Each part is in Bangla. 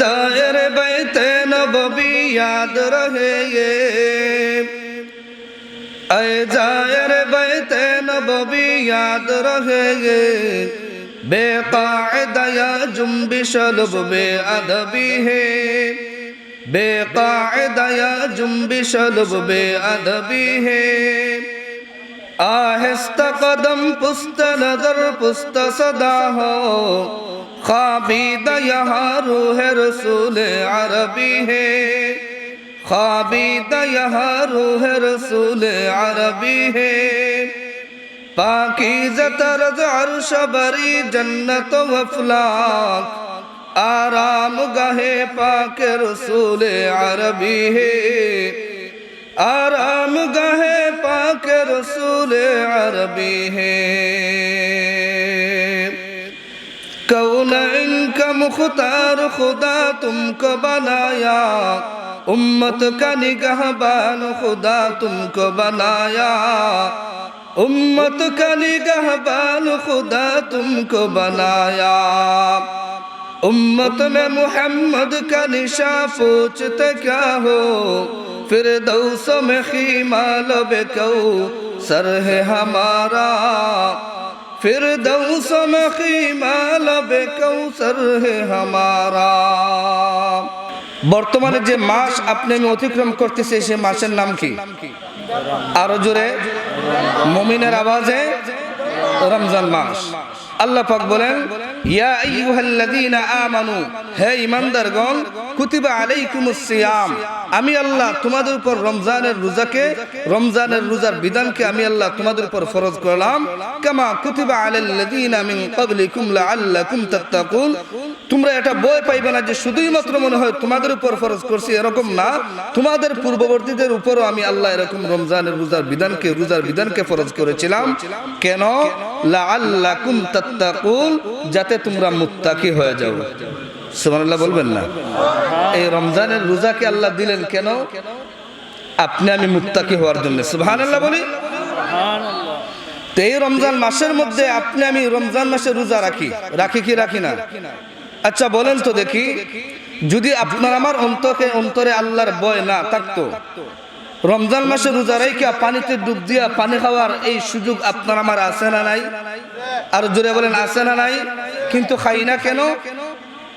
জায়ের বাইতে নববী ইয়াদ রহে ইয়ে। জায়ের বাইতে নববী ইয়াদ রহে ইয়ে। বেকায়দায়া জুম্বিশ বে আদবি হে। বেকায়দায়া জুম্বিশ বে আদবি হে। آہستہ قدم پست نظر، پست صدا ہو۔ خوابید یہاں روح رسول عربی ہے۔ خوابید یہاں روح رسول عربی ہے۔ پاکیز طرز عرش بری جنت و افلاق آرام گہے پاک رسول عربی ہے۔ آرام گہے کے رسول عربی ہے۔ کون ان کا مختار خدا تم کو بنایا؟ امت کا نگہبان خدا تم کو بنایا۔ امت کا نگہبان خدا تم کو بنایا۔ उम्मत में मोहम्मद का निशा पूछते क्या हो फिर दौस में खीमा लब कऊ सर है हमारा फिर दौस में खीमा लब कऊ सर है हमारा বর্তমানে যে মাস আপনি আমি অতিক্রম করতেছি সে মাসের নাম কি আরো জোরে মমিনের আওয়াজে রমজান মাস আল্লাহ পাক বলেন ইয়া আইয়ুহাল্লাযীনা আমানু হে ঈমানদারগণ কুতিবা আলাইকুমুস সিয়াম। আমি আল্লাহ তোমাদের উপর রমজানের রোজাকে, রমজানের রোজার বিধানকে আমি আল্লাহ তোমাদের উপর ফরজ করলাম। কামা কুতিবা আলাল্লাযীনা মিন ক্বাবলিকুম লাআল্লাকুম তাত্তাকুন। তোমরা এটা বই পাইবে না যে শুধুই মাত্র মনে হয় তোমাদের উপর ফরজ করছি, এরকম না। তোমাদের পূর্ববর্তীদের উপরও আমি আল্লাহ এরকম রমজানের রোজার বিধানকে রোজার বিধানকে ফরজ করেছিলাম। কেন? লাআল্লাকুম তাত্তাকুন, যাতে তোমরা মুত্তাকি হয়ে যাও। সুবহানাল্লাহ বলবেন না। এই রমজানের রোজাকে আল্লাহ দিলেন কেন? আপনি আমি মুত্তাকি হওয়ার জন্য। সুবহানাল্লাহ বলি। এই রমজান মাসের মধ্যে আপনি আমি রমজান মাসে রোজা রাখি। রাখি কি, রাখি না? আচ্ছা বলেন তো দেখি। যদি আপনার আমার অন্তকে, অন্তরে আল্লাহর বয় না থাকতো, রমজান মাসে রোজা রাইকা পানিতে ডুব দিয়া পানি খাওয়ার এই সুযোগ আপনার আমার আছে না নাই? আর জোরে বলেন, আছে না নাই? কিন্তু খাই না কেন?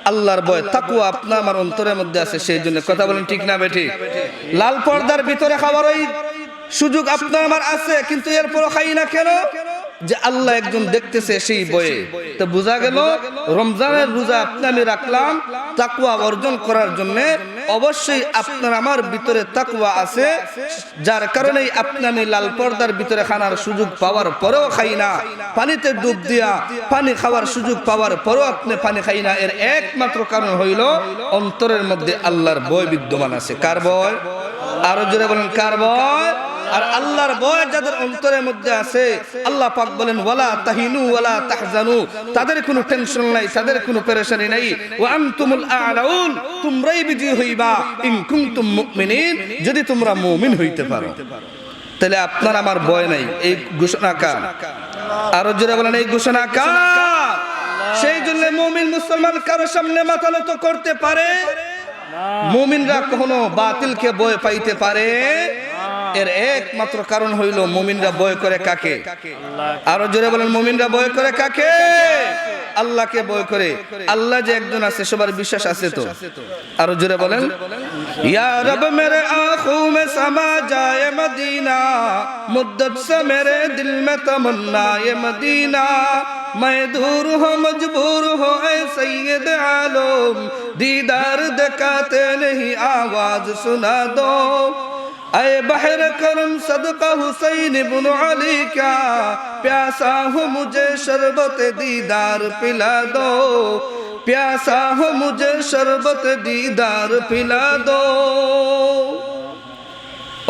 আল্লাহর বয় তাকুয়া আপনা আমার অন্তরের মধ্যে আছে, সেই জন্য কথা বলেন ঠিক না বেঠিক লাল পর্দার ভিতরে খাওয়ার ওই সুযোগ আপনার আমার আছে, কিন্তু এরপরও খাই না কেন? যে আল্লাহ একজন দেখতেছে সেই বয়ে তো বোঝা গেল, রমজানের রোজা আপনি আমি রাখলাম তাকুয়া অর্জন করার জন্য। অবশ্যই আপনার আমার ভিতরে তাকুয়া আছে, যার কারণেই আপনি আমি লাল পর্দার ভিতরে খানার সুযোগ পাওয়ার পরেও খাই না। পানিতে ডুব দিয়া পানি খাওয়ার সুযোগ পাওয়ার পরেও আপনি পানি খাই না। এর একমাত্র কারণ হইল, অন্তরের মধ্যে আল্লাহর বয় বিদ্যমান আছে। কার বয় আরও জোরে বলেন, কার বয় আর আল্লাহর ভয় যাদের অন্তরের মধ্যে আছে, আল্লাহ পাক বলেন, ওয়ালা তাহিনু, ওয়ালা তাহজানু। তাদের কোনো টেনশন নাই, তাদের কোনো পেরেশানি নাই। ওয়া আনতুমুল আলাউন, তোমরাই বিজয়ী হইবা, ইন কুনতুম মুমিনিন। যদি তোমরা মুমিন হইতে পারো। তাহলে আপনার আমার ভয় নাই, এই ঘোষণা কার? আরও জোরে বলেন, এই ঘোষণা কার? সেই জন্য মুমিন মুসলমান কারও সামনে মাথা নত করতে পারে? মুমিনরা কখনো বাতিলকে বয় পাইতে পারে? এর একমাত্র কারণ হইল মুমিনরা বয় করে কাকে আরো জোরে বলেন মুমিনরা বয় করে কাকে আল্লাহকে বয় করে আল্লাহ যে একজন আছে সবার বিশ্বাস আছে তো আরো জোরে বলেন ইয়া রব মেরে আঁখোं में समा जाए मदीना मुद्दत से मेरे दिल में तमन्ना ये मदीना मैं दूर हो मजबूर हो ऐ सैयद आलम दीदार दिखाते नहीं आवाज सुना दो اے بحر کرم صدقہ حسین ابن علی کا پیاسا ہو مجھے شربت دیدار پلا دو پیاسا ہو مجھے شربت دیدار پلا دو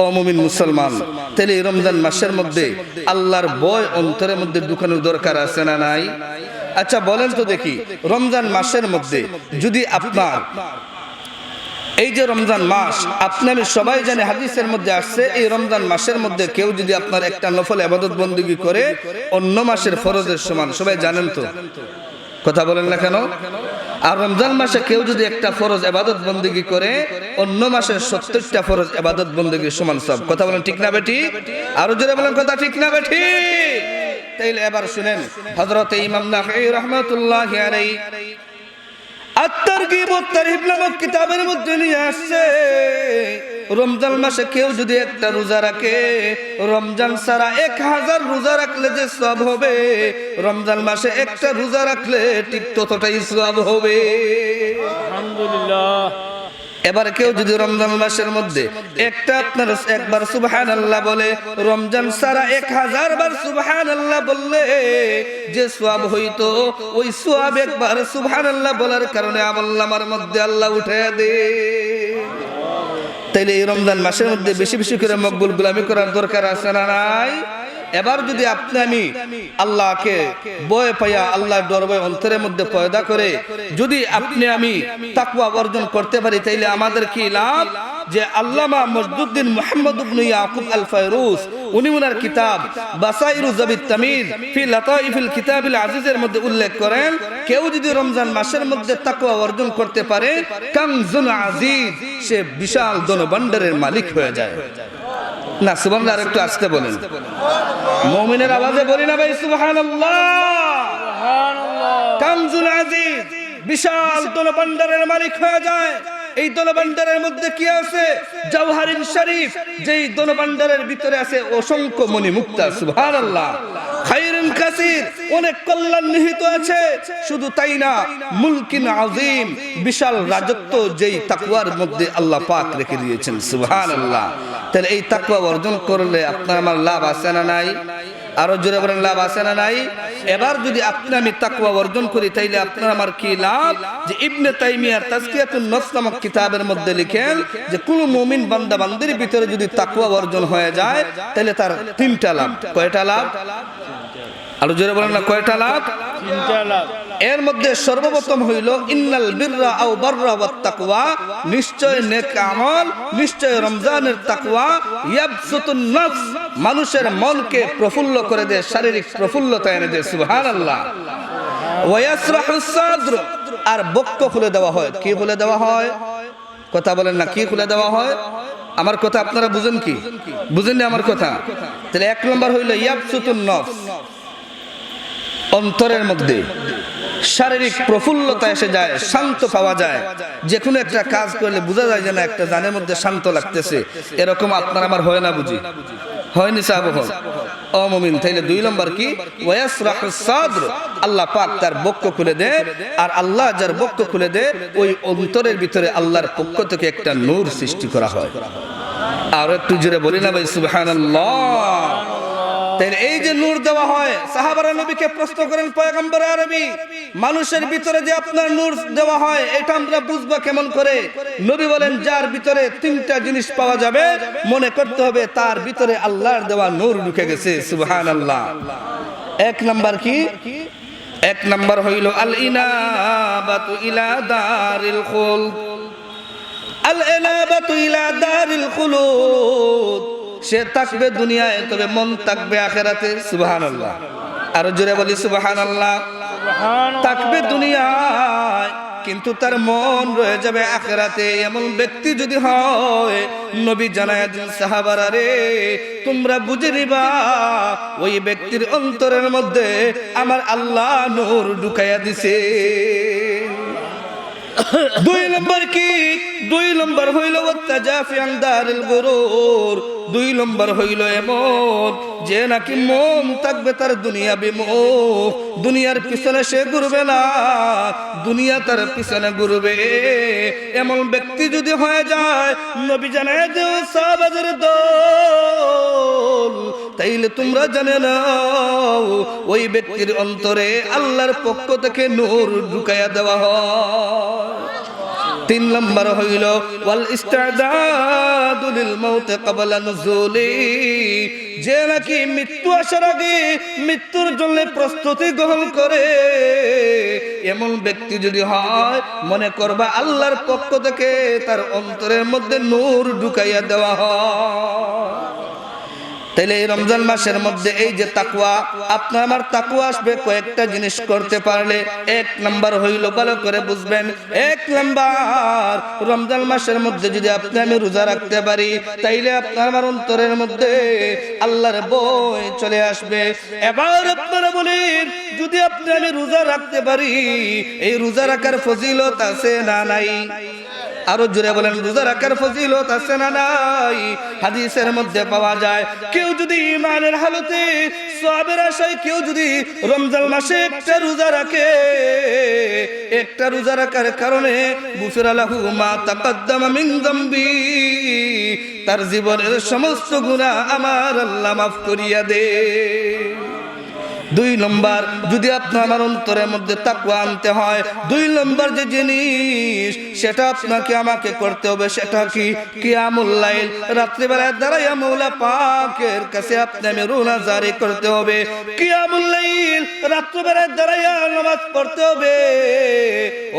মুমিন মুসলমান তেলে রমজান মাসের মধ্যে আল্লাহর বয় অন্তরের মধ্যে দোকানের দরকার আছে না নাই আচ্ছা বলেন তো দেখি রমজান মাসের মধ্যে যদি আপনার এই যে রমজান মাস আপনি আমি সবাই জানি হাদিসের মধ্যে আসছে, এই রমজান মাসের মধ্যে কেউ যদি আপনার একটা নফল আবাদত বন্দী করে, অন্য মাসের ফরজের সমান, সবাই জানেন তো? কথা বলেন না কেন? আর রমজান মাসে কেউ যদি একটা ফরজ এবাদত বন্দিগি করে, অন্য মাসের সত্তরটা ফরজ এবাদত বন্দিগির সমান সব। কথা বলেন ঠিক না বেটি? আরও জোরে বলেন কথা ঠিক না বেটি? তাইলে এবার শুনেন, হযরত ইমাম নাফি রাহমাতুল্লাহ আত্মারগিব ও তারহিব নামক কিতাবের মধ্যে নিয়ে আসছে। রমজান মাসে কেউ যদি একটা রোজা রাখে, রমজান সারা এক হাজার রোজা রাখলে যে সব হবে? রমজান মাসে একটা রোজা রাখলে ঠিক ততটাই সব হবে। আলহামদুলিল্লাহ। এবার কেউ যদি রমজান মাসের মধ্যে একটা আপনার একবার সুবহান আল্লাহ বলে, রমজান সারা এক হাজার বার সুবহান আল্লাহ বললে যে সোয়াব হইতো, ওই সোয়াব একবার সুবহান আল্লাহ বলার কারণে আমল্লামার মধ্যে আল্লাহ উঠে দে। তাইলে এই রমজান মাসের মধ্যে বেশি বেশি করে মকবুল গুলামি করার দরকার আছে না নাই? এবার যদি আপনি আমি আল্লাহকে বয় পাইয়া আল্লাহর ভয় অন্তরের মধ্যে পয়দা করে যদি আপনি আমি তাকওয়া অর্জন করতে পারি, তাইলে আমাদের কি লাভ? যে আল্লামা মজদুদ্দিন মোহাম্মদ ইয়াকুব আল ফায়রুস উনি উনার কিতাব বাসাইরু জাবিত তামির ফি লাতাইফিল কিতাবিল আজিজের মধ্যে উল্লেখ করেন, কেউ যদি রমজান মাসের মধ্যে তাকওয়া অর্জন করতে পারে কানজুল আজিজ, সে বিশাল ধনভাণ্ডারের মালিক হয়ে যায়। না সুবহান আর একটু আসতে বলেন। মমিনের আওয়াজে বলি না ভাই, সুবহানাল্লাহ। কানজুল আজিজ, বিশাল দলবান্ডারের মালিক হয়ে যায়। এই দলবান্ডারের মধ্যে কি আছে? জওহারিন শরীফ, যেই দলবান্ডারের ভিতরে আছে অসংখ্য মণি মুক্তা, সুবহানাল্লাহ। খাইরুন কাসির, অনেক কল্যাণ নিহিত আছে। শুধু তাই না, মুলকিন আযীম, বিশাল রাজত্ব যেই তাকওয়ার মধ্যে আল্লাহ পাক রেখে দিয়েছেন, সুবহানাল্লাহ। তাহলে এই তাকুয়া অর্জন করলে আপনার আমার লাভ আছে না নাই? আরও জোরে বলেন, লাভ আছে না নাই? এবার যদি আপনি আমি তাকুয়া অর্জন করি, তাইলে আপনার আমার কি লাভ? যে ইবনে তাইমিয়ার তাজকিয়াতুন নফস নামক কিতাবের মধ্যে লিখেন যে, কোন মুমিন বান্দা বান্দির ভিতরে যদি তাকুয়া অর্জন হয়ে যায় তাহলে তার তিনটা লাভ। কয়টা লাভ? আরও জোরে বলেন না কয়টা লাভ? এর মধ্যে সর্বপ্রথম হইল ইন্নাল বিররা আও বাররা ওয়াত তাকওয়া নিশ্চয় নেক আমল নিশ্চয় রমজানের তাকওয়া। ইয়াবসুতুন নফস মানুষের মনকে প্রফুল্ল করে দেয় শারীরিক প্রফুল্লতা এনে দেয় সুবহানাল্লাহ। ওয়া সাদর আর বক্ষ খুলে দেওয়া হয়। কি খুলে দেওয়া হয়? কথা বলেন না কি খুলে দেওয়া হয়? আমার কথা আপনারা বুঝেন কি? বুঝেন না আমার কথা? তাহলে এক নম্বর হইল ইয়াবসুতুন নফস অন্তরের মধ্যে শারীরিক প্রফুল্লতা এসে যায়, শান্ত পাওয়া যায়। যে কোনো একটা কাজ করলে বোঝা যায় যে না, একটা জানের মধ্যে শান্ত লাগতেছে। এরকম আপনার আমার হয় না বুঝি? হয়নি সাহেব অমমিন তাইলে দুই নম্বর কি? আল্লাহ পাক তার বক্ষ খুলে দেয় আর আল্লাহ যার বক্ষ খুলে দেয় ওই অন্তরের ভিতরে আল্লাহর পক্ষ থেকে একটা নূর সৃষ্টি করা হয়। আর একটু জোরে বলি না ভাই, সুবহানাল্লাহ। এই যে নূর দেওয়া হয়, সাহাবারা নবীকে প্রশ্ন করেন, পয়গম্বর আরবি, মানুষের ভিতরে যে আপনার নূর দেওয়া হয়, এটা আমরা বুঝব কেমন করে? নবী বলেন, যার ভিতরে তিনটা জিনিস পাওয়া যাবে, মনে করতে হবে তার ভিতরে আল্লাহর দেওয়া নূর ঢুকে গেছে, সুবহানাল্লাহ। এক নাম্বার কি? এক নাম্বার হইল আল ইনাবাতু ইলা দারিল খুলদ। আল ইনাবাতু ইলা দারিল খুলুদ। সে থাকবে দুনিয়ায়, তবে মন থাকবে আখেরাতে সুবাহান আল্লাহ আরও জোরে বলি সুবাহান আল্লাহ থাকবে দুনিয়ায়, কিন্তু তার মন রয়ে যাবে আখেরাতে। এমন ব্যক্তি যদি হয়, নবী জানায় দিন সাহাবারা রে, তোমরা বুঝে নিবা, ওই ব্যক্তির অন্তরের মধ্যে আমার আল্লাহ নূর ঢুকাইয়া দিছে। দুই নম্বর কি? দুই নম্বর হইল দুই নম্বর হইল এমন, যে নাকি মন থাকবে তার দুনিয়া বিমুখ। দুনিয়ার পিছনে সে ঘুরবে না, দুনিয়া তার পিছনে ঘুরবে। এমন ব্যক্তি যদি হয়ে যায়, নবী জানে যে সাবাজের তাইলে তোমরা জানে না ওই ব্যক্তির অন্তরে আল্লাহর পক্ষ থেকে নূর ঢুকাইয়া দেওয়া হয়। তিন নম্বর হইল, ওয়াল ইস্তাদাদু লিল মাউত ক্বাবলা নুজুলি যে নাকি মৃত্যু আসার আগে মৃত্যুর জন্য প্রস্তুতি গ্রহণ করে। এমন ব্যক্তি যদি হয়, মনে করবা আল্লাহর পক্ষ থেকে তার অন্তরের মধ্যে নূর ঢুকাইয়া দেওয়া হয়। তাইলে এই রমজান মাসের মধ্যে এই যে তাকুয়া আপনার আমার তাকুয়া আসবে, কয়েকটা জিনিস করতে পারলে এক নাম্বার হইল ভালো করে বুঝবেন। এক নাম্বার, রমজান মাসের মধ্যে যদি আপনি আমি রোজা রাখতে পারি, তাইলে আপনার আমার অন্তরের মধ্যে আল্লাহর বই চলে আসবে। এবার আপনারা বলেন, যদি আপনি আমি রোজা রাখতে পারি, এই রোজা রাখার ফজিলত আছে না নাই? আরও জোরে বলেন রোজা রাখার ফজিলত আছে না নাই? হাদিসের মধ্যে পাওয়া যায়, কেউ যদি ইমানের হালতে সবের আশায়, কেউ যদি রমজান মাসে একটা রোজা রাখে, একটা রোজা রাখার কারণে গুফির আলাহু মা তাকাদ্দামা মিন তার জীবনের সমস্ত গুনাহ আমার আল্লাহ মাফ করিয়া দে। দুই নম্বর, যদি আপনার আমার অন্তরের মধ্যে তাকুয়া আনতে হয়, দুই নম্বর যে জিনিস, সেটা আপনাকে, আমাকে করতে হবে সেটা কি? কিয়ামুল্লাইল রাত্রিবেলায় দাঁড়াইয়া মৌলা পাকের কাছে আপনি আমি রুনা জারি করতে হবে। কিয়ামুল্লাইল রাত্রিবেলায় দাঁড়াইয়া নামাজ পড়তে হবে।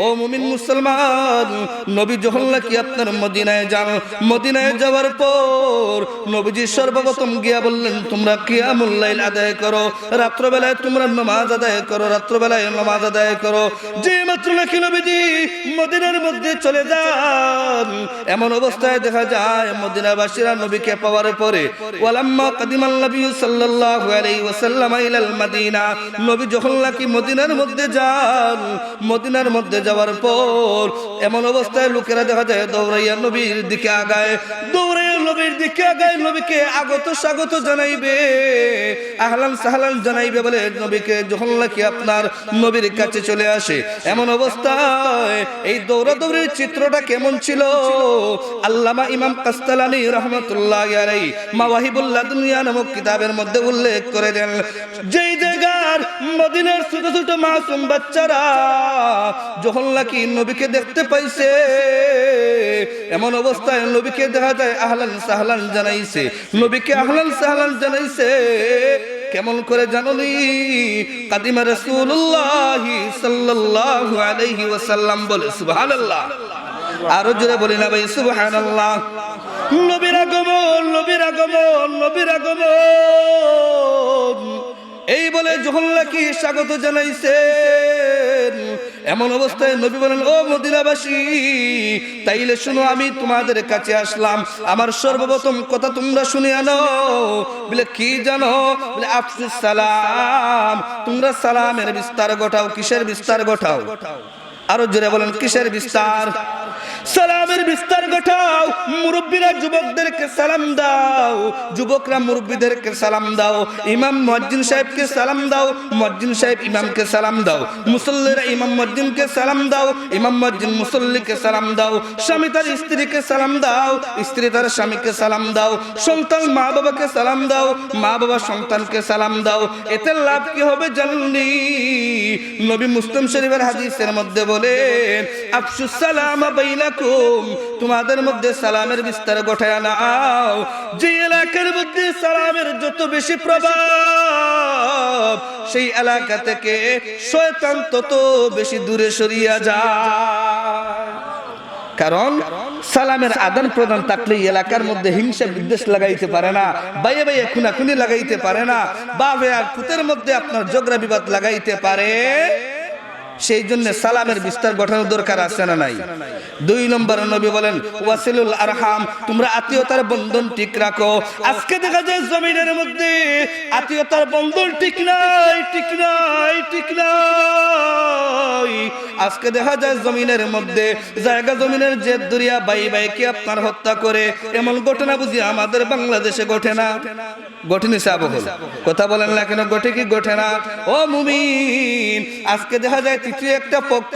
ও মুমিন মুসলমান, নবী যখন নাকি আপনার মদিনায় যান, মদিনায় যাওয়ার পর নবীজি সর্বপ্রথম গিয়া বললেন, তোমরা কিয়ামুল্লাইল আদায় করো। রাত্রবেলায় তোমরা নামাজ আদায় করো, রাত্রবেলায় নামাজ আদায় করো। যে মাত্র নাকি নবীজি মদিনার মধ্যে চলে যান, এমন অবস্থায় দেখা যায় মদিনাবাসীরা নবীকে পাওয়ার পরে, ওয়ালাম্মা কাদিমাল নবী সাল্লাল্লাহু আলাইহি ওয়াসাল্লাম ইলাল মদিনা। নবী যখন নাকি মদিনার মধ্যে যান, মদিনার মধ্যে যাওয়ার পর এমন অবস্থায় লোকেরা দেখা যায় দৌড়াইয়া নবীর দিকে আগায়। দৌড়াইয়া নবীর দিকে আগায় নবীকে আগত স্বাগত জানাইবে। আহলান সাহলান জানাইবে বলে নবীকে যখন নাকি আপনার নবীর কাছে চলে আসে, এমন অবস্থায় এই দৌড়াদৌড়ির চিত্রটা কেমন ছিল? আল্লামা ইমাম কাস্তালানি রহমতুল্লাহ মাওয়াহিবুল্লাহ দুনিয়া নামক কিতাবের মধ্যে উল্লেখ করে দেন, যেই জায়গার মদিনার ছোট ছোট মাসুম বাচ্চারা যখন নাকি নবীকে দেখতে পাইছে, এমন অবস্থায় নবীকে দেখা যায় আহলান সাহলান জানাইছে। নবীকে আহলান সাহলান জানাইছে, কেমন করে জানলি? কাদিমা রাসূলুল্লাহ সাল্লাল্লাহু আলাইহি ওয়াসাল্লাম বলে, সুবহানাল্লাহ। আরও জোরে বলি না ভাই, সুবহানাল্লাহ। নবীর আগমন নবীর আগমন নবীর আগমন। এই বলে যখন কি স্বাগত জানাইছেন এমন অবস্থায় নবী বলেন, ও মদিনাবাসী, তাইলে শুনো, আমি তোমাদের কাছে আসলাম। আমার সর্বপ্রথম কথা তোমরা শুনে আনো। বলে, কি জানো? বলে, আফসুস সালাম। তোমরা সালামের বিস্তার ঘটাও, কিসের বিস্তার ঘটাও? আরও জোরে বলেন কিসের বিস্তার সালামের বিস্তার ঘটাও মুরব্বীরা যুবকদেরকে সালাম দাও যুবকরা মুরব্বীদেরকে সালাম দাও ইমাম মজ্জিন সাহেবকে সালাম দাও মজ্জিন সাহেব ইমামকে সালাম দাও মুসল্লিরা ইমাম মজ্জিনকে সালাম দাও ইমাম মজ্জিন মুসল্লিকে সালাম দাও স্বামী তার স্ত্রীকে সালাম দাও স্ত্রী তার স্বামীকে সালাম দাও সন্তান মা বাবাকে সালাম দাও মা বাবা সন্তানকে সালাম দাও এতে লাভ কি হবে জানলি নবী মুসলিম শরীফের হাদিসের মধ্যে বলে আফসুস সালাম বাইনাকুম, তোমাদের মধ্যে সালামের বিস্তার ঘটায় নাও। যে এলাকার মধ্যে সালামের যত বেশি প্রভাব, সেই এলাকা থেকে শয়তান তত বেশি দূরে সরিয়া যায়। কারণ সালামের আদান প্রদান থাকলে এলাকার মধ্যে হিংসা বিদ্বেষ লাগাইতে পারে না, বাইয়ে বাইয়ে খুনাখুনি লাগাইতে পারে না বাবে আর কুতের মধ্যে আপনার ঝগড়া বিবাদ লাগাইতে পারে। সেই জন্য সালামের বিস্তার গঠনের দরকার আছে না নাই? দুই নম্বর নবী বলেন, ওয়াসিলুল আরহাম, তোমরা আত্মীয়তার বন্ধন ঠিক রাখো। আজকে দেখা যায় জমিনের মধ্যে আত্মীয়তার বন্ধন ঠিক নাই ঠিক নাই ঠিক নাই। আজকে দেখা যায় জমিনের মধ্যে জায়গা জমিনের যে দরিয়া বাই বাইকে আপনার হত্যা করে। এমন ঘটনা বুঝি আমাদের বাংলাদেশে ঘটে না? ঘটেনি সাবহল। কথা বলেন না কেন? ঘটে কি ঘটে না? ও মুমিন, আজকে দেখা যায় তৃতীয় একটা পক্ষ,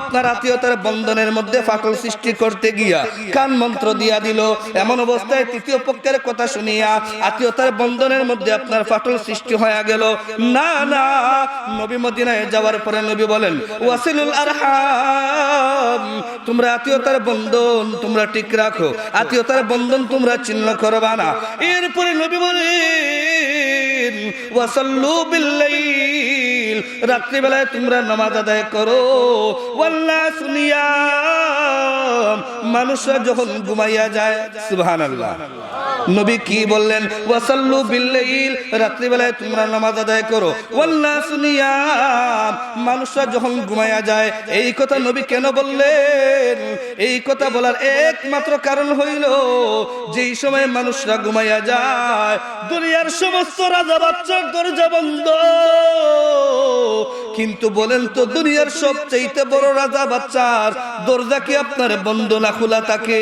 আপনার আত্মীয়তার বন্ধনের মধ্যে ফাটল সৃষ্টি করতে গিয়া কান মন্ত্র দিয়া দিল। এমন অবস্থায় তৃতীয় পক্ষের কথা শুনিয়া আত্মীয়তার বন্ধনের মধ্যে আপনার ফাটল সৃষ্টি হয়ে গেল। না না, নবী মদিনায় যাওয়ার পরে নবী বলেন, ওয়াসিলুল আরহাম, তোমরা আত্মীয়তার বন্ধন তোমরা ঠিক রাখো, আত্মীয়তার বন্ধন তোমরা চিহ্ন করবা না। এরপরে নবী বলেন, ওয়াসাল্লু বিল্লাইল রাত্রিবেলায় তোমরা নামাজ আদায় করো। ওয়াল্লা শুনিয়া মানুষরা যখন ঘুমাইয়া যায় সুবহানাল্লাহ। নবী কি বললেন? ওয়াসাল্লু বিল্লাইল রাত্রিবেলায় তোমরা নামাজ আদায় করো। ওয়ান্নাস নিয়াম মানুষরা যখন ঘুমায়া যায় এই কথা নবী কেন বললেন? এই কথা বলার একমাত্র কারণ হইল যেই সময় মানুষরা ঘুমাইয়া যায় দুনিয়ার সমস্ত রাজা বাচ্চার দরজা বন্ধ। কিন্তু বলেন তো দুনিয়ার সবচেয়ে বড় রাজা বাচ্চার দরজা কি আপনার বন্ধ না খোলা থাকে?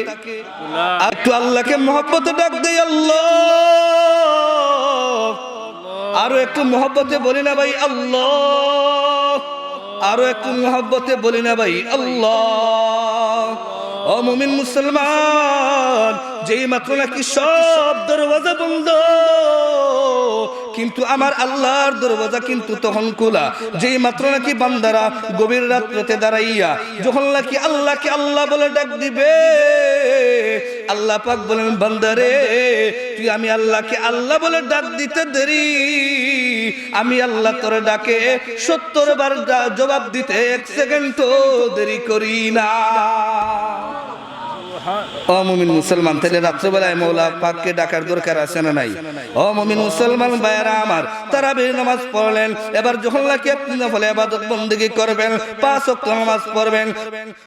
আর একটু আল্লাহকে মহব্বতে ডাক দেই আরও একটু মহব্বতে বলি না ভাই, আল্লাহ। আরও একটু মহব্বতে বলি না ভাই, আল্লাহ। ও মুমিন মুসলমান, যেই মাত্র নাকি সব দরওয়াজা বন্ধ। কিন্তু আমার আল্লাহর দরওয়াজা কিন্তু তখন খোলা। যেই মাত্র নাকি বান্দারা গভীর রাত্রিতে দাঁড়াইয়া যখন নাকি আল্লাহকে আল্লাহ বলে ডাক দিবে, আল্লাহ পাক বলেন, বান্দারে, তুই আমি আল্লাহকে আল্লাহ বলে ডাক দিতে দেরি। আমি আল্লাহ তোর ডাকে সত্তর বার জবাব দিতে এক সেকেন্ড তো দেরি করি না। ও মুমিন মুসলমান, তাহলে রাত্রেবেলায় মৌলা পাককে ডাকার দরকার আছে না নাই? ও মুমিন মুসলমান ভাইয়েরা আমার তারা নামাজ পড়লেন, এবার যখন লাগে আপনি ফলে আবাদত বন্দিগি করবেন, পাঁচ ওয়াক্ত নামাজ পড়বেন।